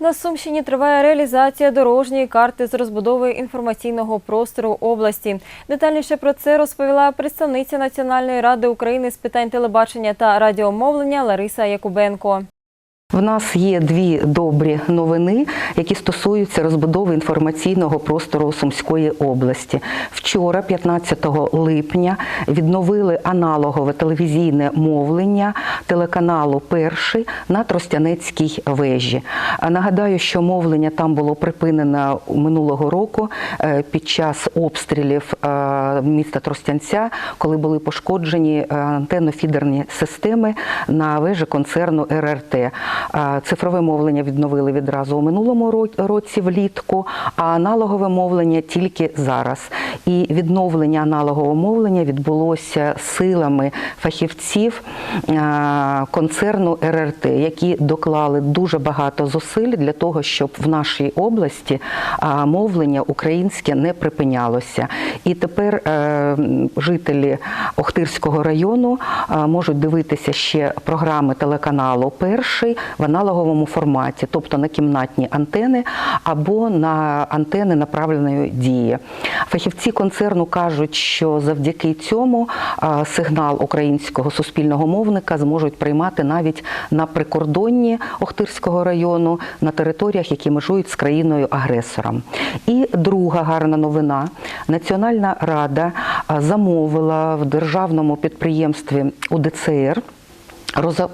На Сумщині триває реалізація дорожньої карти з розбудови інформаційного простору області. Детальніше про це розповіла представниця Національної ради України з питань телебачення та радіомовлення Лариса Якубенко. В нас є дві добрі новини, які стосуються розбудови інформаційного простору Сумської області. Вчора, 15 липня, відновили аналогове телевізійне мовлення телеканалу Перший на Тростянецькій вежі. Нагадаю, що мовлення там було припинено минулого року е, під час обстрілів е, міста Тростянця, коли були пошкоджені е, антенно-фідерні системи на вежі концерну РРТ. А Цифрове мовлення відновили відразу у минулому році влітку, а аналогове мовлення тільки зараз. І відновлення аналогового мовлення відбулося силами фахівців концерну РРТ, які доклали дуже багато зусиль для того, щоб в нашій області мовлення українське не припинялося. І тепер е, жителі Охтирського району можуть дивитися ще програми телеканалу Перший в аналоговому форматі, тобто на кімнатні антени або на антени направленої дії. Фахівці концерну кажуть, що завдяки цьому сигнал українського суспільного мовника зможуть приймати навіть на прикордонні Охтирського району на територіях, які межують з країною-агресором. І друга гарна новина: Національна рада замовила в державному підприємстві УДЦР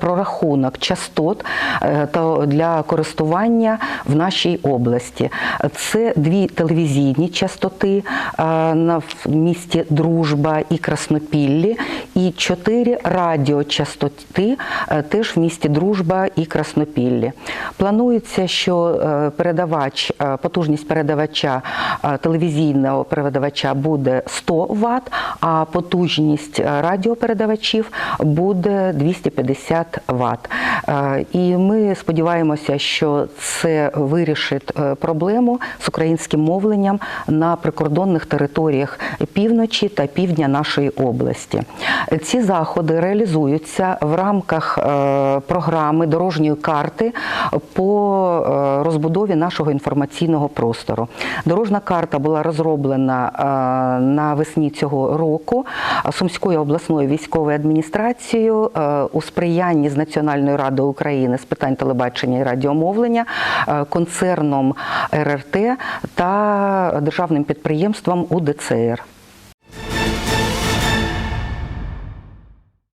прорахунок частот е, для користування в нашій області. Це дві телевізійні частоти е, в місті Дружба і Краснопіллі, і чотири радіочастоти е, теж в місті Дружба і Краснопіллі. Планується, що е, передавач, е, потужність передавача е, телевізійного передавача буде 100 Вт, а потужність е, радіопередавачів буде 250 Вт. Е, І ми сподіваємося, що це вирішить е, проблему з українським мовленням на прикордонних територіях півночі та півдня нашої області. Ці заходи реалізуються в рамках е, програми дорожньої карти по розбудові нашого інформаційного простору. Дорожна карта була розроблена навесні цього року Сумською обласною військовою адміністрацією у сприянні з Національною радою України з питань телебачення і радіомовлення, е, концерном РРТ та державним підприємством УДЦР.